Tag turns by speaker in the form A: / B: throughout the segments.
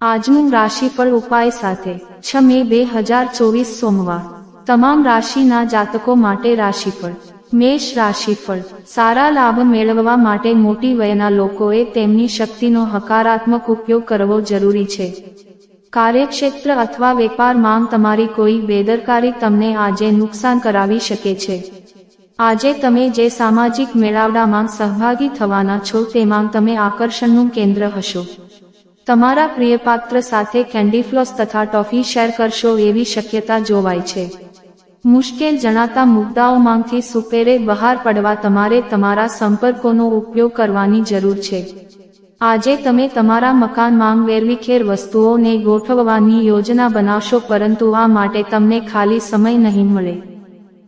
A: આજનું રાશિફળ ઉપાય સાથે છ મે બે હજાર ચોવીસ સોમવાર. તમામ રાશિના જાતકો માટે રાશિફળ. મેષ રાશિફળ. સારા લાભ મેળવવા માટે મોટી વયના લોકોએ તેમની શક્તિનો હકારાત્મક ઉપયોગ કરવો જરૂરી છે. કાર્યક્ષેત્ર અથવા વેપારમાં તમારી કોઈ બેદરકારી તમને આજે નુકસાન કરાવી શકે છે. આજે તમે જે સામાજિક મેળાવડામાં સહભાગી થવાના છો તેમાં તમે આકર્ષણનું કેન્દ્ર હશો. તમારા પ્રિયપાત્ર સાથે કેન્ડી ફ્લોસ તથા ટોફી શેર કરશો એવી શક્યતા જોવાય છે. મુશ્કેલ જણાતા મુદ્દાઓમાંથી સુપેરે બહાર પડવા તમારે તમારા સંપર્કોનો ઉપયોગ કરવાની જરૂર છે. આજે તમે તમારા મકાનમાં વેરવિખેર વસ્તુઓને ગોઠવવાની યોજના બનાવશો પરંતુ આ માટે તમને ખાલી સમય નહીં મળે.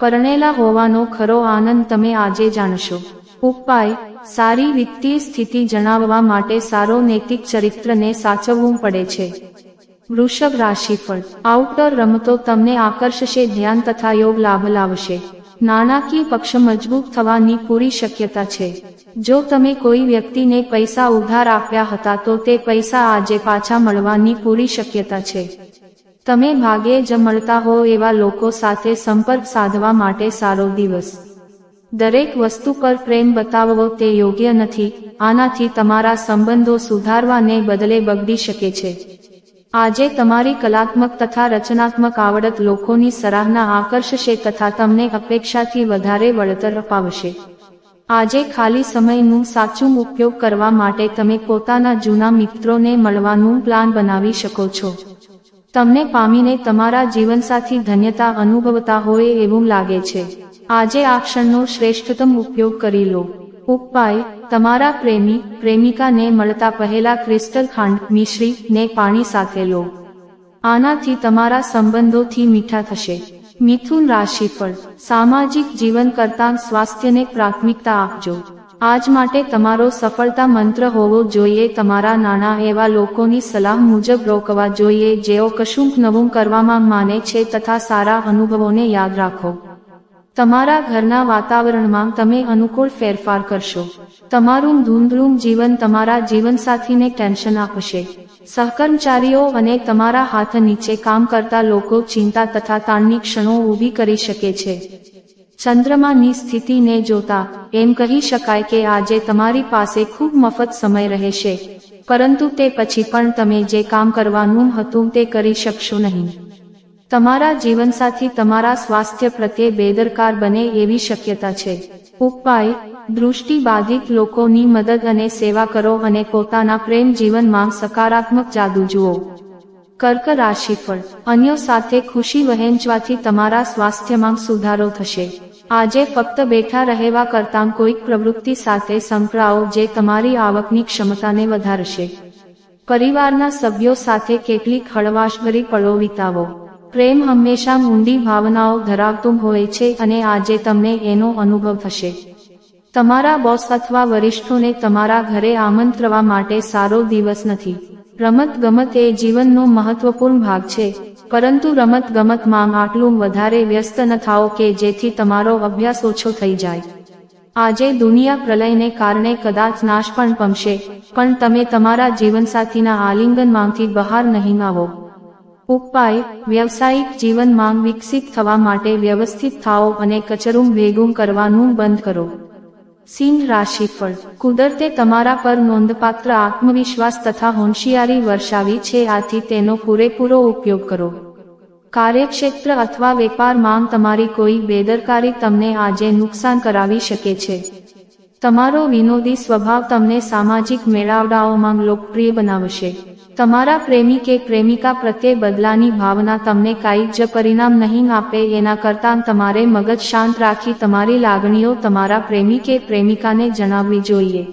A: પરણેલા હોવાનો ખરો આનંદ તમે આજે જાણશો. ઉપાય સારી વિત્તીય સ્થિતિ જણાવવા માટે સારો નૈતિક ચરિત્રને સાચવવું પડે છે. વૃષભ રાશિફળ. આઉટડોર રમતો તમને આકર્ષશે, ધ્યાન તથા યોગ લાભ લાવશે. નાણાકીય પક્ષ મજબૂત થવાની પૂરી શક્યતા છે. જો તમે કોઈ વ્યક્તિને પૈસા ઉધાર આપ્યા હતા તો તે પૈસા આજે પાછા મળવાની પૂરી શક્યતા છે. તમે ભાગે જ મળતા હો એવા લોકો સાથે સંપર્ક સાધવા માટે સારો દિવસ. દરેક વસ્તુ પર પ્રેમ બતાવવો તે યોગ્ય નથી, આનાથી તમારા સંબંધો સુધારવાને બદલે બગડી શકે છે. આજે તમારી કલાત્મક તથા રચનાત્મક આવડત લોકોની સરાહના આકર્ષશે તથા તમને અપેક્ષાથી વધારે વળતર અપાવશે. આજે ખાલી સમયનું સાચું ઉપયોગ કરવા માટે તમે પોતાના જૂના મિત્રોને મળવાનું પ્લાન બનાવી શકો છો. તમને પામીને તમારા જીવનસાથી ધન્યતા અનુભવતા હોય એવું લાગે છે. આજે આ ક્ષણનો શ્રેષ્ઠતમ ઉપયોગ કરી લો. ઉપાય, તમારા પ્રેમી, પ્રેમિકાને મળતા પહેલા ક્રિસ્ટલ ખાંડ, મિશ્રી, ને પાણી સાથે લો. આનાથી તમારા સંબંધોથી મીઠા થશે. મિથુન રાશિફળ, સામાજિક જીવન કરતાં સ્વાસ્થ્યને પ્રાથમિકતા આપજો. આજ માટે તમારો સફળતા મંત્ર હોવો જોઈએ. તમારા નાના એવા લોકોની સલાહ મુજબ રોકવા જોઈએ જેઓ કશુંક નવું કરવામાં માને છે તથા સારા અનુભવોને યાદ રાખો. તમારા ઘરના વાતાવરણમાં તમે અનુકૂળ ફેરફાર કરશો. તમારું ધૂમધૂમ જીવન તમારા જીવનસાથીને ટેન્શન આપશે. સહકર્મચારીઓ અને તમારા હાથ નીચે કામ કરતા લોકો ચિંતા તથા તાણની ક્ષણો ઊભી કરી શકે છે. ચંદ્રમાની સ્થિતિને જોતા એમ કહી શકાય કે આજે તમારી પાસે ખૂબ મફત સમય રહેશે. પરંતુ તે પછી પણ તમે જે કામ કરવાનું હતું તે કરી શકશો નહીં. તમારા જીવનસાથી તમારા સ્વાસ્થ્ય પ્રત્યે બેદરકાર બને એવી શક્યતા છે. ઉપાય દૃષ્ટિ બાધિત લોકોની મદદ અને સેવા કરો અને પોતાના પ્રેમ જીવનમાં સકારાત્મક જાદુ જુઓ. કર્ક રાશિફળ, અન્યો સાથે ખુશી વહેંચવાથી તમારા સ્વાસ્થ્યમાં સુધારો થશે. આજે ફક્ત બેઠા રહેવા કરતાં કોઈક પ્રવૃત્તિ સાથે સંકળાઓ જે તમારી આવકની ક્ષમતાને વધારશે. પરિવારના સભ્યો સાથે કેટલીક હળવાશભરી પળો વિતાવો. પ્રેમ હંમેશા ઊંડી ભાવનાઓ ધરાવતું હોય છે અને આજે તમને એનો અનુભવ થશે. તમારા બોસ અથવા વરિષ્ઠોને તમારા ઘરે આમંત્રવા માટે સારો દિવસ નથી. રમત ગમત એ જીવનનો મહત્વપૂર્ણ ભાગ છે, પરંતુ રમત ગમતમાં આટલું વધારે વ્યસ્ત ન થાઓ કે જેથી તમારો અભ્યાસ ઓછો થઈ જાય. આજે દુનિયા પ્રલયને કારણે કદાચ નાશ પણ પમશે, પણ તમે તમારા જીવનસાથીના આલિંગનમાંથી બહાર નહીં આવો. ઉપાય, વ્યવસાયિક જીવનમાં વિકસિત થવા માટે વ્યવસ્થિત થાઓ અને કચરું ભેગું કરવાનું બંધ કરો. સિંહ રાશિફળ કુદરતે તમારા પર નોંધપાત્ર આત્મવિશ્વાસ તથા હોંશિયારી વર્ષાવી છે, આથી તેનો પૂરેપૂરો ઉપયોગ કરો. કાર્યક્ષેત્ર અથવા વેપારમાં તમારી કોઈ બેદરકારી તમને આજે નુકસાન કરાવી શકે છે. તમારો વિનોદી સ્વભાવ તમને સામાજિક મેળાવડાઓમાં લોકપ્રિય બનાવશે. તમારા પ્રેમી કે પ્રેમિકા પ્રત્યે બદલાની ભાવના તમને કાંઈ જ પરિણામ નહીં આપે, એના કરતાં તમારે મગજ શાંત રાખી તમારી લાગણીઓ તમારા પ્રેમી કે પ્રેમિકાને જણાવવી જોઈએ.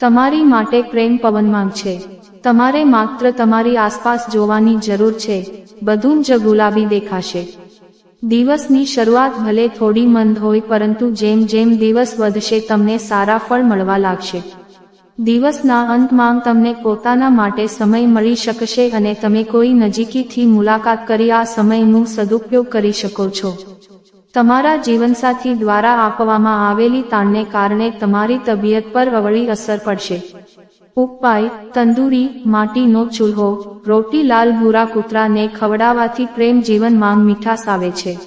A: તમારી માટે પ્રેમ પવનમાં છે. તમારે માત્ર તમારી આસપાસ જોવાની જરૂર છે. બધું જ ગુલાબી દેખાશે. દિવસની શરૂઆત ભલે થોડી મંદ હોય, પરંતુ જેમ જેમ દિવસ વધશે, તમને સારા ફળ મળવા લાગશે. દિવસના અંતમાં તમને પોતાના માટે સમય મળી શકશે અને તમે કોઈ નજીકીથી મુલાકાત કરી આ સમયનું સદુપયોગ કરી શકો છો. તમારા જીવનસાથી દ્વારા આપવામાં આવેલી તાણને કારણે તમારી તબિયત પર અવળી અસર પડશે. ઉપાય, તંદૂરી, માટીનો ચૂલ્હો, રોટી લાલ ભૂરા કૂતરાને ખવડાવવાથી પ્રેમ જીવનમાં મીઠાસ આવે છે.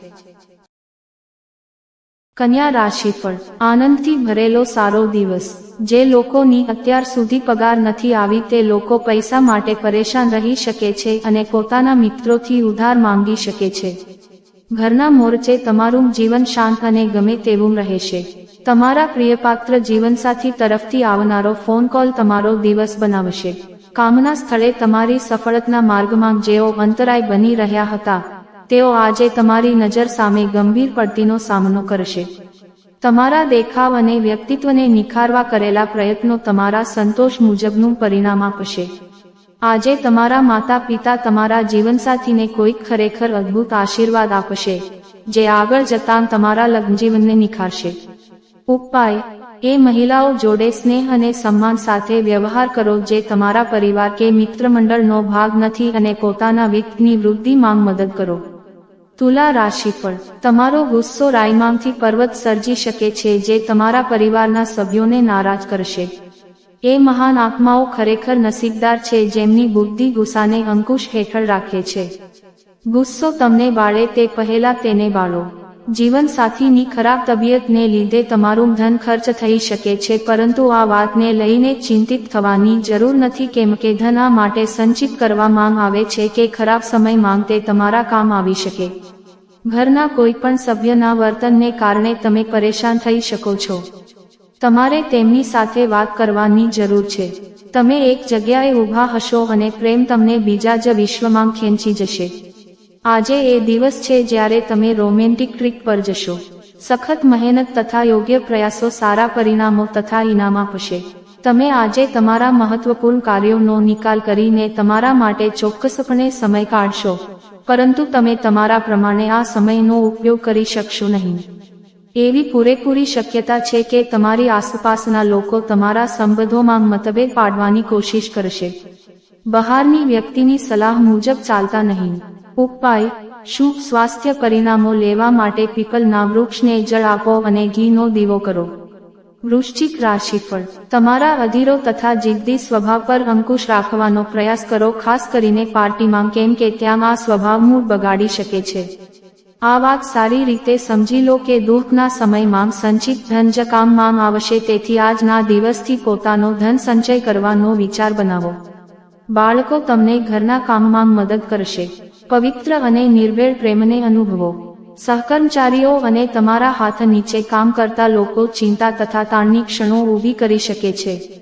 A: કન્યા રાશિફળ, આનંદથી ભરેલો સારો દિવસ. જે લોકોની અત્યાર સુધી પગાર નથી આવી તે લોકો પૈસા માટે પરેશાન રહી શકે છે અને પોતાના મિત્રોથી ઉધાર માંગી શકે છે. ઘરના મોરચે તમારું જીવન શાંત અને ગમે તેવું રહેશે. તમારા પ્રિયપાત્ર જીવનસાથી તરફથી આવનારો ફોન કોલ તમારો દિવસ બનાવશે. કામના સ્થળે તમારી સફળતના માર્ગમાં જેઓ અંતરાય બની રહ્યા હતા, તેઓ આજે તમારી નજર સામે ગંભીર પડતીનો સામનો કરશે. તમારા દેખાવ અને વ્યક્તિત્વને નિખારવા કરેલા પ્રયત્નો તમારા સંતોષ મુજબનું પરિણામ આપશે. આજે તમારા માતા પિતા તમારા જીવનસાથીને કોઈક ખરેખર અદ્ભુત આશીર્વાદ આપશે, જે આગળ જતાં તમારા લગ્નજીવનને નિખારશે. ઉપાય, એ મહિલાઓ જોડે સ્નેહ અને સન્માન સાથે વ્યવહાર કરો જે તમારા પરિવાર કે મિત્રમંડળનો ભાગ નથી અને પોતાના વિત્તની વૃદ્ધિમાં મદદ કરો. તુલા રાશિફળ તમારો ગુસ્સો રાયમાંગથી પર્વત સર્જી શકે છે જે તમારા પરિવારના સભ્યોને નારાજ કરશે. એ મહાન આત્માઓ ખરેખર નસીબદાર છે જેમની બુદ્ધિ ગુસ્સાને અંકુશ હેઠળ રાખે છે. ગુસ્સો તમને બાળે તે પહેલા તેને બાળો જીવન સાથીની ખરાબ તબિયતને લીધે તમારું ધન ખર્ચ થઈ શકે છે, પરંતુ આ વાતને લઈને ચિંતિત થવાની જરૂર નથી કેમ કે ધન આ માટે સંચિત કરવા માંગ આવે છે કે ખરાબ સમય માંગ તે તમારા કામ આવી શકે. ઘરના કોઈ પણ સભ્યના વર્તનને કારણે તમે પરેશાન થઈ શકો છો. તમારે તેમની સાથે વાત કરવાની જરૂર છે. તમે એક જગ્યાએ ઊભા હશો અને પ્રેમ તમને બીજા જ વિશ્વમાં ખેંચી જશે. આજે એ દિવસ છે જ્યારે તમે રોમેન્ટિક ટ્રીક પર જશો. સખત મહેનત તથા યોગ્ય પ્રયાસો સારા પરિણામો તથા ઇનામ આપશે તમે આજે તમારા મહત્વપૂર્ણ કાર્યોનો નિકાલ કરીને તમારા માટે ચોક્કસપણે સમય કાઢશો. પરંતુ તમે તમારા પ્રમાણે આ સમયનો ઉપયોગ કરી શકશો નહીં. એવી પૂરેપૂરી શક્યતા છે કે તમારી આસપાસના લોકો તમારા સંબંધોમાં મતભેદ પાડવાની કોશિશ કરશે. બહારની વ્યક્તિની સલાહ મુજબ ચાલતા નહીં. ઉપાય શુભ સ્વાસ્થ્ય પરિણામો લેવા માટે પીપલના વૃક્ષને જળ આપો અને ઘીનો દીવો કરો. વૃશ્ચિક રાશિફળ. તમારા અધીરો તથા જિદ્દી સ્વભાવ પર અંકુશ રાખવાનો પ્રયાસ કરો, ખાસ કરીને પાર્ટીમાં, કેમ કે ત્યાં આ સ્વભાવ મૂળ બગાડી શકે છે. આ વાત સારી રીતે સમજી લો કે દુઃખના સમયમાં સંચિત ધન જ કામમાં આવશે, તેથી આજના દિવસથી પોતાનો ધન સંચય કરવાનો વિચાર બનાવો. બાળકો તમને ઘરના કામમાં મદદ કરશે. પવિત્ર અને નિર્ભેળ પ્રેમને અનુભવો. સહકર્મચારીઓ અને તમારા હાથ નીચે કામ કરતા લોકો ચિંતા તથા તાણની ક્ષણો ઊભી કરી શકે છે.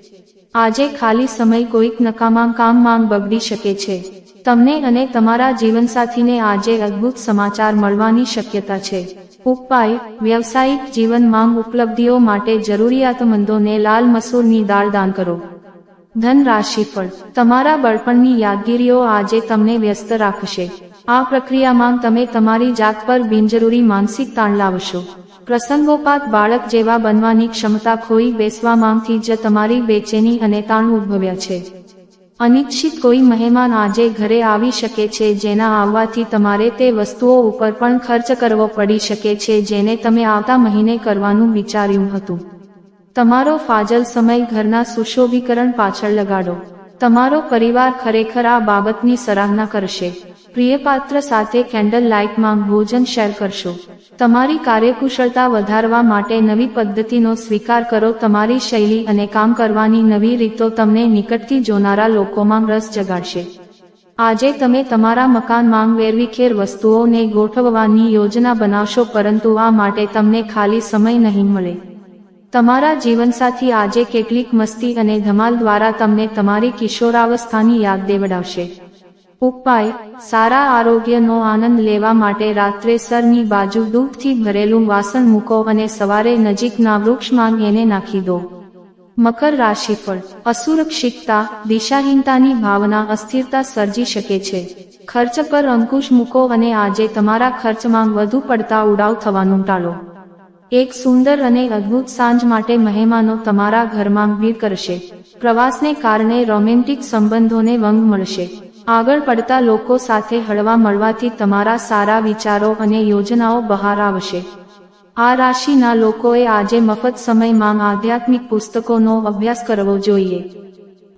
A: આજે ખાલી સમય કોઈક નકામા કામ માંગ બગડી શકે છે. તમને અને તમારા જીવનસાથીને આજે અદ્ભુત સમાચાર મળવાની શક્યતા છે. ઉપાય, વ્યવસાયિક જીવન માંગ ઉપલબ્ધિઓ માટે જરૂરિયાતમંદોને લાલ મસૂરની દાળ દાન કરો. ધન રાશિ રાશિફળ તમારા બળપણની યાદગીરીઓ આજે તમને વ્યસ્ત રાખશે. આ પ્રક્રિયામાં તમે તમારી જાત પર બિનજરૂરી માનસિક તાણ લાવશો. પ્રસંગોપાત બાળક જેવા બનવાની ક્ષમતા ખોઈ બેસવામાંથી જ તમારી બેચેની અને તાણ ઉદ્ભવ્યા છે. અનિચ્છિત કોઈ મહેમાન આજે ઘરે આવી શકે છે જેના આવવાથી તમારે તે વસ્તુઓ ઉપર પણ ખર્ચ કરવો પડી શકે છે જેને તમે આવતા મહિને કરવાનું વિચાર્યું હતું. તમારો ફાજલ સમય ઘરના સુશોભીકરણ પાછળ લગાડો. તમારો પરિવાર ખરેખર આ બાબતની સરાહના કરશે. પ્રિયપાત્ર સાથે કેન્ડલ લાઇટમાં ભોજન શેર કરશો. તમારી કાર્યકુશળતા વધારવા માટે નવી પદ્ધતિનો સ્વીકાર કરો. તમારી શૈલી અને કામ કરવાની નવી રીતો તમને નિકટથી જોનારા લોકોમાં રસ જગાડશે. આજે તમે તમારા મકાનમાં વેરવિખેર વસ્તુઓને ગોઠવવાની યોજના બનાવશો, પરંતુ આ માટે તમને ખાલી સમય નહીં મળે. તમારા જીવનસાથી આજે કેટલીક મસ્તી અને ધમાલ દ્વારા તમને તમારી કિશોરાવસ્થાની યાદ દેવડાવશે. ઉપાય, સારા આરોગ્યનો આનંદ લેવા માટે રાત્રે સરની બાજુ દૂધથી ભરેલું વાસણ મૂકો અને સવારે નજીકના વૃક્ષમાં એને નાખી દો. મકર રાશિફળ, અસુરક્ષિતતા, દિશાહીનતાની ભાવના અસ્થિરતા સર્જી શકે છે. ખર્ચ પર અંકુશ મૂકો અને આજે તમારા ખર્ચમાં વધુ પડતા ઉડાવ થવાનું ટાળો. એક સુંદર અને અદ્ભુત સાંજ માટે મહેમાનો તમારા ઘરમાં ભીડ કરશે. પ્રવાસને કારણે રોમેન્ટિક સંબંધોને વંગ મળશે. આગળ પડતા લોકો સાથે હળવા મળવાથી તમારા સારા વિચારો અને યોજનાઓ બહાર આવશે. આ રાશિના લોકોએ આજે મફત સમયમાં આધ્યાત્મિક પુસ્તકોનો અભ્યાસ કરવો જોઈએ.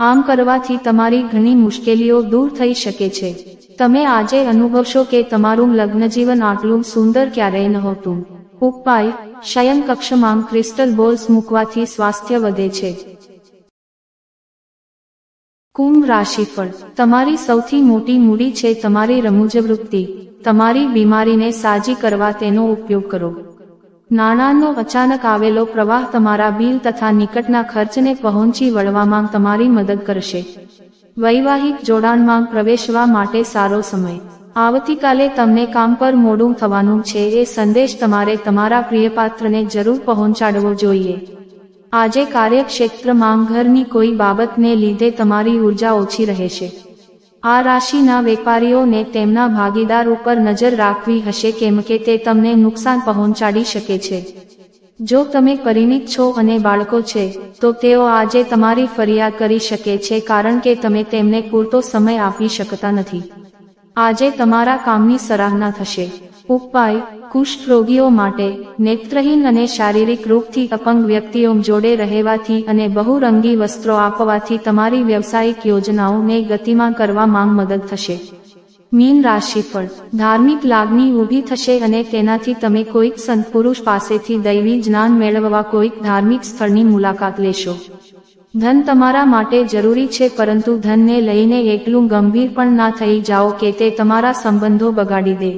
A: આમ કરવાથી તમારી ઘણી મુશ્કેલીઓ દૂર થઈ શકે છે. તમે આજે અનુભવશો કે તમારું લગ્નજીવન આટલું સુંદર ક્યારેય નહોતું. ઉપાય શયનકક્ષમાં ક્રિસ્ટલ બોલ્સ મૂકવાથી સ્વાસ્થ્ય વધે છે. કુંભ રાશિફળ. તમારી સૌથી મોટી મૂડી છે તમારી રમૂજવૃત્તિ તમારી બીમારીને સાજી કરવા તેનો ઉપયોગ કરો. નાણાંનો અચાનક આવેલો પ્રવાહ તમારા બિલ તથા નિકટના ખર્ચને પહોંચી વળવામાં તમારી મદદ કરશે. વૈવાહિક જોડાણમાં પ્રવેશવા માટે સારો સમય. આવતીકાલે તમને કામ પર મોડું થવાનું છે એ સંદેશ તમારે તમારા પ્રિયપાત્રને જરૂર પહોંચાડવો જોઈએ. આજે કાર્યક્ષેત્રમાં ઘરની કોઈ બાબતને લીધે તમારી ઊર્જા ઓછી રહેશે. આ રાશિના વેપારીઓને તેમના ભાગીદાર ઉપર નજર રાખવી હશે કેમ કે તે તમને નુકસાન પહોંચાડી શકે છે. જો તમે પરિણિત છો અને બાળકો છે, તો તેઓ આજે તમારી ફરિયાદ કરી શકે છે કારણ કે તમે તેમને પૂરતો સમય આપી શકતા નથી. આજે તમારા કામની સરાહના થશે. ઉપાય કુષ્ઠ રોગીઓ માટે નેત્રહીન અને શારીરિક રૂપથી અપંગ વ્યક્તિઓ જોડે રહેવાથી અને બહુરંગી વસ્ત્રો આપવાથી તમારી વ્યવસાયિક યોજનાઓને ગતિમાં કરવામાં મદદ થશે. મીન રાશિફળ. ધાર્મિક લાગણી ઊભી થશે અને તેનાથી તમે કોઈક સંત પુરુષ પાસેથી દૈવી જ્ઞાન મેળવવા કોઈક ધાર્મિક સ્થળની મુલાકાત લેશો. ધન તમારા માટે જરૂરી છે પરંતુ ધનને લઈને એટલું ગંભીર પણ ના થઈ જાઓ કે તે તમારા સંબંધો બગાડી દે.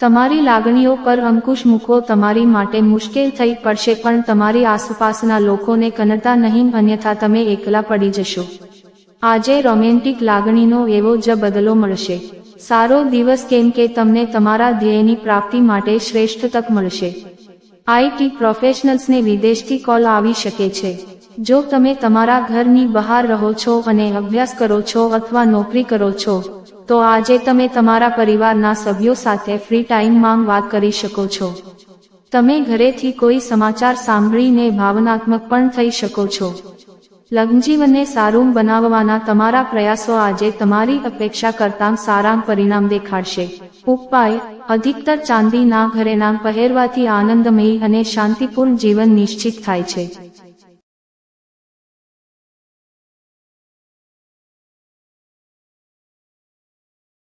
A: તમારી લાગણીઓ પર અંકુશ મૂકવો તમારી માટે મુશ્કેલ થઈ પડશે પણ તમારી આસપાસના લોકોને કનતા નહીં, અન્યથા તમે એકલા પડી જશો. આજે રોમેન્ટિક લાગણીનો એવો જ બદલો મળશે. સારો દિવસ કેમ કે તમને તમારા ધ્યેયની પ્રાપ્તિ માટે શ્રેષ્ઠ તક મળશે. આઈટી પ્રોફેશનલ્સને વિદેશથી કોલ આવી શકે છે. જો તમે તમારા ઘરની બહાર રહો છો અને અભ્યાસ કરો છો અથવા નોકરી કરો છો, તો આજે તમે તમારા પરિવારના સભ્યો સાથે ફ્રી ટાઈમમાં વાત કરી શકો છો. તમે ઘરેથી કોઈ સમાચાર સાંભળીને ભાવનાત્મક પણ થઈ શકો છો. લગ્નજીવનને સારું બનાવવાના તમારા પ્રયાસો આજે તમારી અપેક્ષા કરતાં સારા પરિણામ દેખાડશે. ઉપાય, અધિકતર ચાંદીના ઘરેના પહેરવાથી આનંદમયી અને શાંતિપૂર્ણ જીવન નિશ્ચિત થાય છે.